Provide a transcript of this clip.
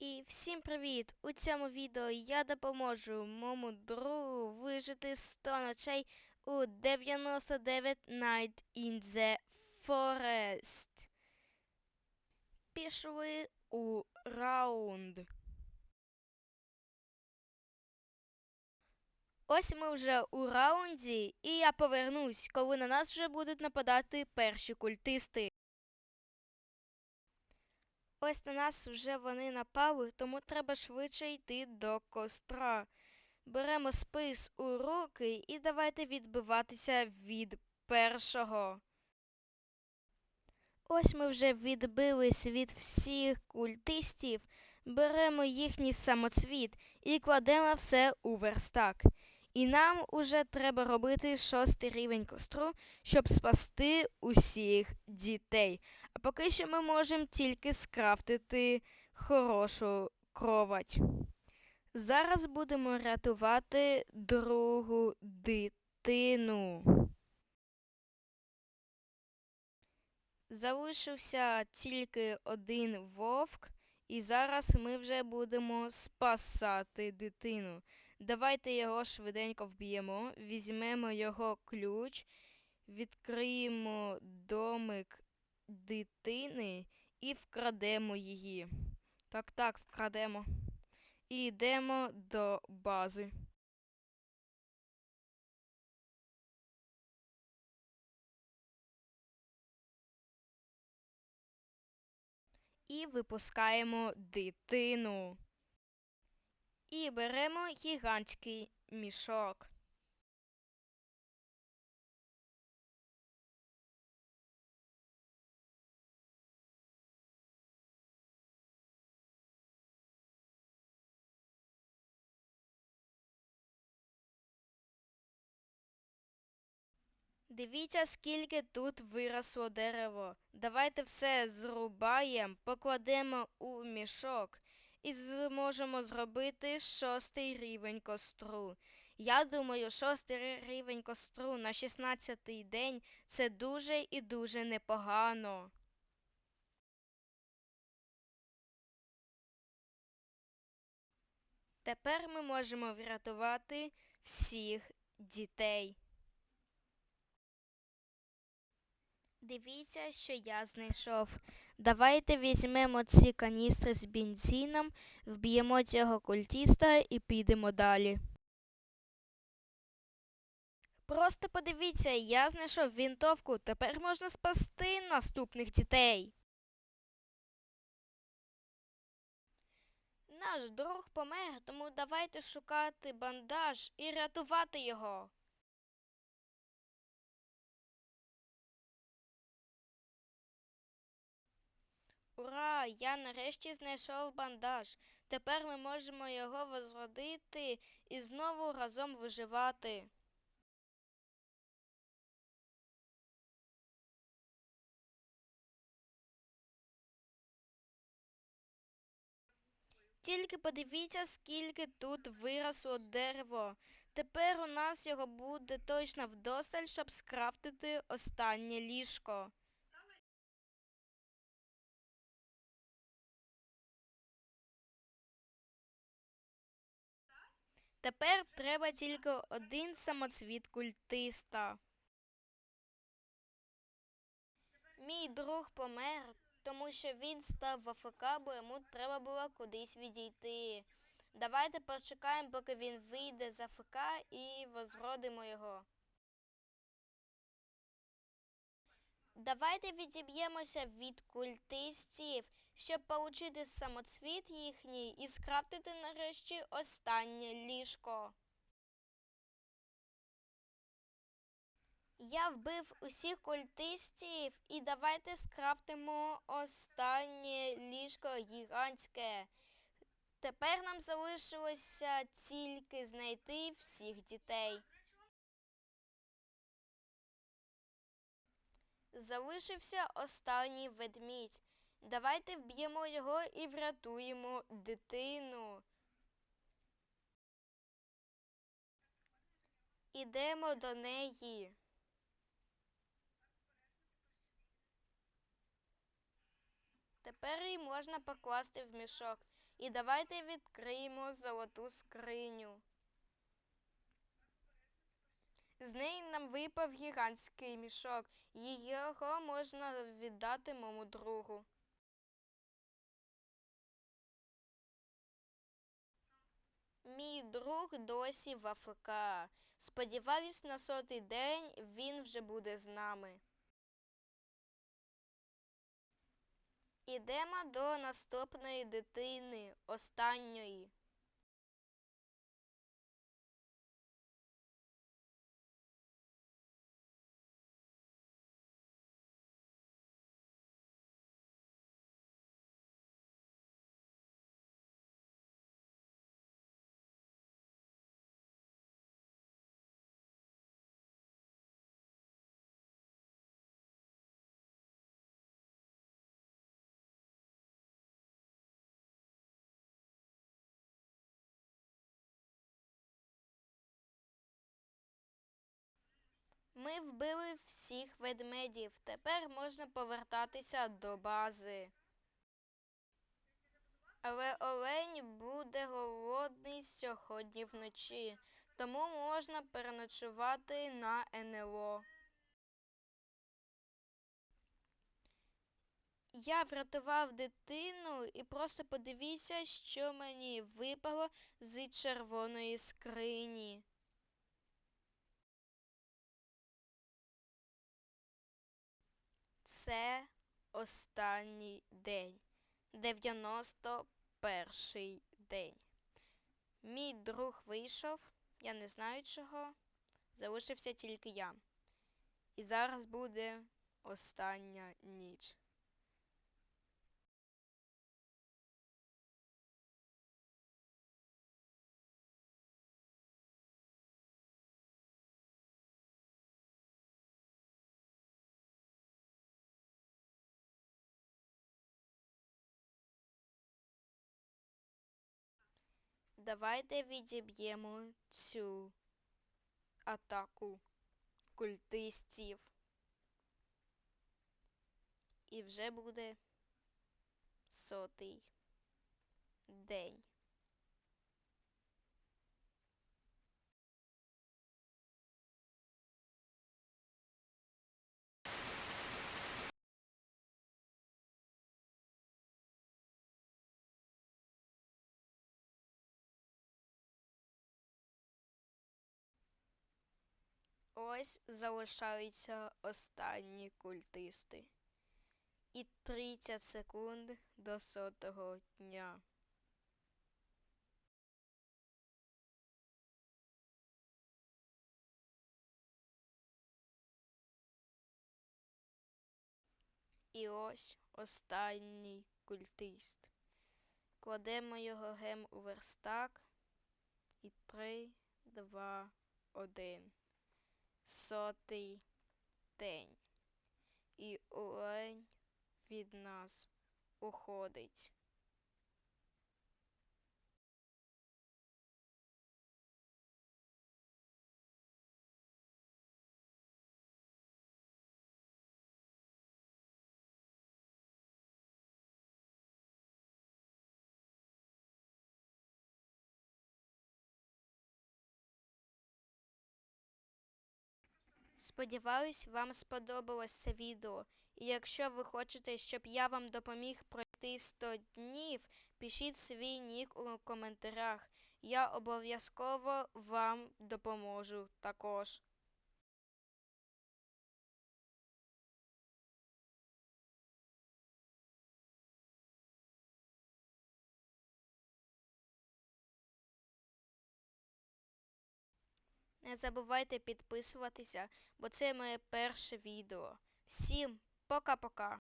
І всім привіт! У цьому відео я допоможу моєму другу вижити 100 ночей у 99 Night in the Forest. Пішли у раунд. Ось ми вже у раунді, і я повернусь, коли на нас вже будуть нападати перші культисти. Ось на нас вже вони напали, тому треба швидше йти до костра. Беремо спис у руки і давайте відбиватися від першого. Ось ми вже відбились від всіх культистів, беремо їхній самоцвіт і кладемо все у верстак. І нам уже треба робити шостий рівень костру, щоб спасти усіх дітей. А поки що ми можемо тільки скрафтити хорошу кровать. Зараз будемо рятувати другу дитину. Залишився тільки один вовк, і зараз ми вже будемо спасати дитину. Давайте його швиденько вб'ємо, візьмемо його ключ, відкриємо домик дитини і вкрадемо її. Так, так, вкрадемо. І йдемо до бази. І випускаємо дитину. І беремо гігантський мішок. Дивіться, скільки тут виросло дерево. Давайте все зрубаємо, покладемо у мішок і зможемо зробити шостий рівень костру. Я думаю, шостий рівень костру на 16-й день це дуже і дуже непогано. Тепер ми можемо врятувати всіх дітей. Дивіться, що я знайшов. Давайте візьмемо ці каністри з бензином, вб'ємо цього культіста і підемо далі. Просто подивіться, я знайшов вінтовку, тепер можна спасти наступних дітей. Наш друг помер, тому давайте шукати бандаж і рятувати його. Ура! Я нарешті знайшов бандаж. Тепер ми можемо його возродити і знову разом виживати. Тільки подивіться, скільки тут виросло дерево. Тепер у нас його буде точно вдосталь, щоб скрафтити останнє ліжко. Тепер треба тільки один самоцвіт культиста. Мій друг помер, тому що він став в АФК, бо йому треба було кудись відійти. Давайте почекаємо, поки він вийде з АФК і возродимо його. Давайте відіб'ємося від культистів, щоб получити самоцвіт їхній і скрафтити нарешті останнє ліжко. Я вбив усіх культистів і давайте скрафтимо останнє ліжко гігантське. Тепер нам залишилося тільки знайти всіх дітей. Залишився останній ведмідь. Давайте вб'ємо його і врятуємо дитину. Ідемо до неї. Тепер її можна покласти в мішок. І давайте відкриємо золоту скриню. З неї нам випав гігантський мішок, його можна віддати моєму другу. Мій друг досі в АФК. Сподіваюсь, на сотий день він вже буде з нами. Ідемо до наступної дитини, останньої. Ми вбили всіх ведмедів. Тепер можна повертатися до бази. Але олень буде голодний сьогодні вночі, тому можна переночувати на НЛО. Я врятував дитину і просто подивіться, що мені випало з червоної скрині. Це останній день. 91 день. Мій друг вийшов, я не знаю чого. Залишився тільки я. І зараз буде остання ніч. Давайте відіб'ємо цю атаку культистів. І вже буде сотий день. Ось залишаються останні культисти. І 30 секунд до сотого дня. І ось останній культист. Кладемо його гем у верстак. І три, два, один. Сотий день. І олень від нас уходить. Сподіваюсь, вам сподобалось це відео. І якщо ви хочете, щоб я вам допоміг пройти 100 днів, пишіть свій нік у коментарях. Я обов'язково вам допоможу також. Не забувайте підписуватися, бо це моє перше відео. Всім пока-пока!